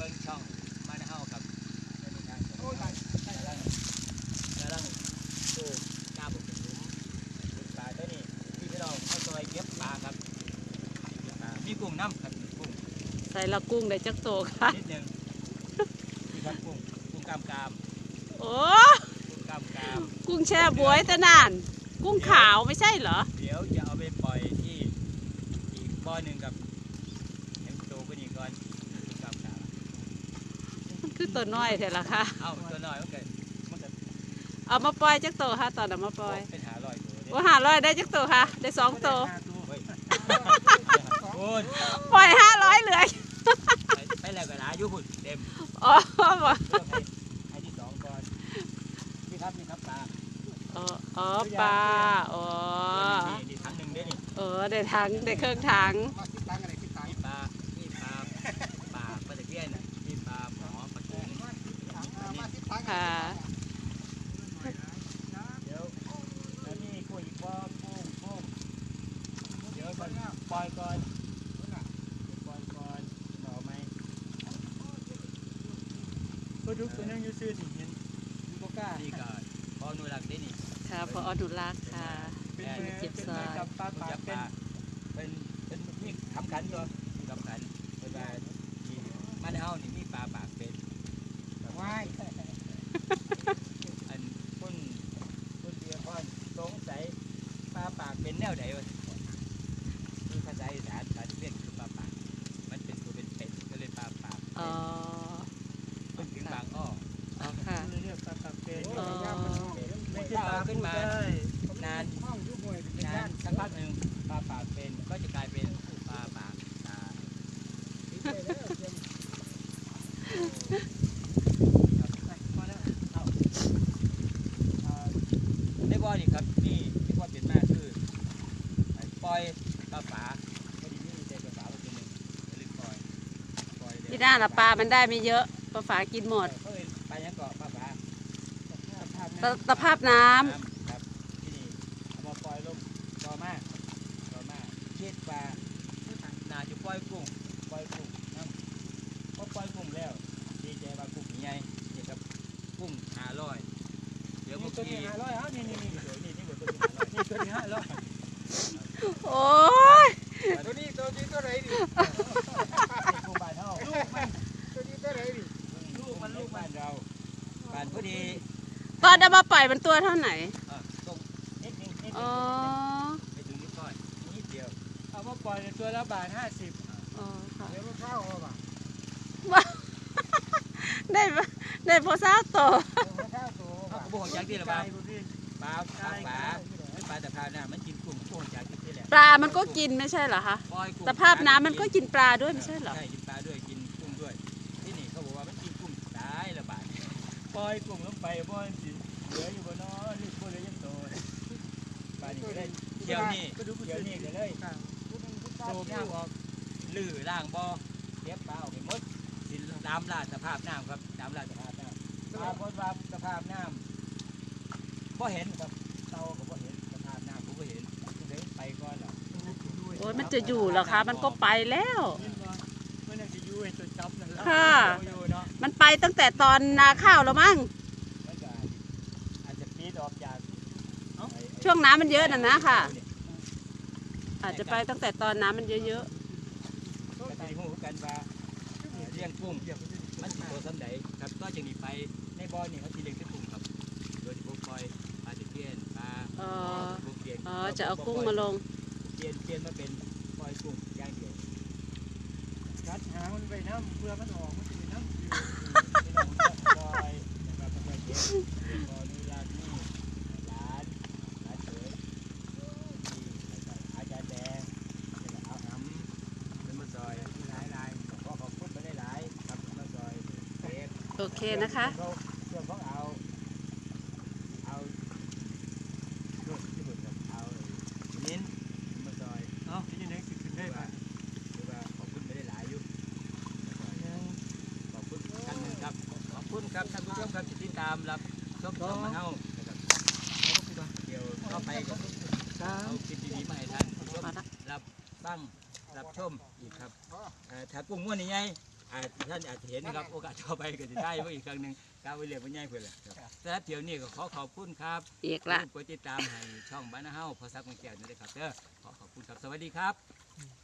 เบิ้งช่องมาในเฮาครับในทางของเรากำลังกำลังปลูกกล้าปลูกเป็นหลุมปลูกปลาตัวนี้ที่พี่น้องเขาซอยเก็บปลาครับมีกุ้งน้ำครับกุ้งใส่ละกุ้งได้จักโตค่ะนิดนึงนี่ครับกุ้งกุ้งกามกามโอ้กุ้งกามกามกุ้งแช่บวยตะนาน กุ้งขาวไม่ใช่เหรอ เดี๋ยวจะเอาไปปล่อยที่อีกบ่อหนึ่งกับเห็นโตกว่านี้ก่อนกุ้งกามกาม มัน คือตัวน้อยเถอะล่ะค่ะ เอาตัวน้อยมันเกิดมันเกิดเอามาปล่อยจักโตค่ะ ตอนเอามาปล่อยเป็นหาลอยตัวเนี่ยว่าหาร้อยได้จักโตค่ะ ได้สองโตเฮ้ยคุณปล่อยห้าร้อยเหลือไปไปแล้วก็หลายอยู่คุณเต็มอ๋อบ่เลือกให้ให้ที่สองก่อนนี่ครับนี่ครับปลาอ๋ออ๋อปลาอ๋อ นี่นี่ทั้งหนึ่งเด้อนี่ เออได้ถังได้เครื่องถังนี่ปลานี่ปลาปลาปลาตะเพียนน่ะนี่ปลาหมอปลากุ้งนี่ ค่ะเดี๋ยวแล้วนี่กุ้งอีกบ่กุ้งกุ้งเดี๋ยวก่อนปล่อยก่อนปล่อยก่อนหน่อไหมก็ดูตัวนึงยู่ซื่อสิเห็นบ่กล้านี่ก็พออนุรักษ์ได้นี่ค่ะพออดุรักษ์ค่ะเป็นเจ็บซ้ายมือกับปลารู้ปาเป็นเป็นเป็นมีคำขันตัวมีคำขันเวลามันเอานี่มีปลาปากเป็นว้าย อันคนคนเดียวพ่อนสงสัยปลาปากเป็นแนวใดวะคือภาษาอีสานภาษาเรียกคือปลาปาก มันเป็นตัวเป็นเป็ดก็เลยปลาปากอ๋อเพิ่งถึงบางอ้ออ๋อค่ะเรียกปลาปาเป็นอ๋อไม่ใช่ปลาขึ้นมานานนานสักพักหนึ่งปลาปากเป็นก็จะกลายเป็นปลาปากตา ในบ่อนี่ครับนี่ที่ความเป็นมาคือไอ้ปล่อยปลาฝาพอดีนี่ใจปลาฝาตัวหนึ่งก็เลยปล่อยปล่อยเลยที่หน้าละปลา มันได้ไม่เยอะปลาฝากินหมดเอ้ยปลายังเกาะปลาฝาตะตะภาพน้ำ ครับที่นี่เอามาปล่อยลงต่อมาต่อมาเช็ดปลาน่าจะปล่อยกุ้งปล่อยกุ้งน้ำพอปล่อยกุ้งแล้วดีใจว่ากุ้งใหญ่เกี่ยวกับกุ้งหาร้อยเดี๋ยวนี่เมื่อตัวนี้กี้ ห้าร้อยฮะนี่นี่นี่นี่นี่ตัวนี้หาร้อยนี่ตัวนี้ห้าร้อย โอ้ยตัวนี้ตัวนี้ตัวไหนดิกุ้งบ้านเฮาลูกมันตัวนี้ตัวไหนดิลูกมันลูกบ้านเราบ้านพอดีตอนเอามาปล่อยมันตัวเท่าไหร่เออตรงนิดนึงนิดนึอ๋องไปถึงนิ้วก้อยนิดเดียวเอามาปล่อยในตัวละบาทห้าสิบอ๋อค่ะเดี๋ยวมันเข้าเอาป่ะได้ปะได้พอสาวโตเดี๋ยวมันเข้าตัวเขาป่ะก็บอกจากที่ละไกลบ้าบ่พี่ปลาปลาปลาปลาตะพาน่ะมันกิน ปลามันก็กินไม่ใช่เหรอคะปล่อยกุ้งสภาพน้ำมันก็กินปลาด้วยไม่ใช่เหรอ ใช่กินปลาด้วยกินกุ้งด้วย ที่นี่เขาบอกว่ามันกินกุ้งตายละบาทปล่อยกุ้งลงไปบ่มันสิเหลืออยู่บ่เนาะลูกบ่เหลยยังโตปลานี่ก็ได้เที่ยวนี่ก็ดูเที่ยวนี่ก็เลยโตน้ำออกลื้อล่างบ่อเก็บปลาออกไปหมดสิตามล่าสภาพน้ำครับตามล่าสภาพน้ำปรากฏว่าสภาพน้ำบ่เห็นครับเตาก็บ่ ไปก่อนล่ะโอ้ยมันจะอยู่เหรอคะ มันก็ไปแล้วเห็นบ่มันยังจะอยู่ไอ้ตัวจับนั่นล่ะค่ะ อยู่เนาะมันไปตั้งแต่ตอนนาข้าวแล้วมั้ง มันก็อาจจะปีดออกจากไอ้ช่วงน้ำมันเยอะน่ะนะค่ะ อาจจะไปตั้งแต่ตอนน้ำมันเยอะก็สิฮู้กันว่าเลี้ยงกุ้งมันสิโตสำใดครับก็จึงนี้ไปในบ่อนี่เขาสิเลี้ยงแต่กุ้งครับ โดยที่บ่ปล่อยปลาตะเพียนปลาๆอ๋อกุ้งเปลี่ยน อ๋อจะเอากุ้งมาลงเปลี่ยนเปลี่ยนมาเป็นปล่อยกุ้งอย่างเดียวกัดหางมันไปน้ำเพื่อมันออกมันจะมีน้ำอยู่พี่น้องก็ปล่อยนะครับปล่อยเก็บเป็นบ่อนี้ลาดนี่หลานหลานเฉยนี่แล้วก็อาจารย์แดงแล้วก็เอาหำเป็นมาซอยหลายหลายๆขอขอบคุณไปได้หลายๆครับมาซอยเก็บโอเคนะคะเพื่อนของเอาเอาลูกที่บุตรกับเอานิ้นมาซอย เอ้าที่ยังไงสิขึ้นได้ ได้ ป่ะ ป่ะหรือว่าขอบคุณไปได้หลายอยู่มาซอยขอบคุณกันหนึ่งครับ ขอบคุณครับท่านผู้ ชมครับที่ติดตามรับชมชมมาเฮานะครับเดี๋ยวต่อไปก็เอาคลิปดีๆมาให้ท่านผู้ชมพอละรับฟังรับชมอีกครับเอ่อถ้ากุ้งม้วนนี่ไงอาจท่านอาจจะเห็นนะครับโอกาสต่อไปก็จะได้มาอีกครั้งหนึ่งก้าวไปเรียกมันง่ายเพื่อนแหละครับแต่เดี๋ยวนี้ก็ขอขอบคุณครับอีกละกดติดตามให้ช่องบ้านนาเฮาพอซักมังแก้วนี่เลยครับเด้อขอขอบคุณครับสวัสดีครับ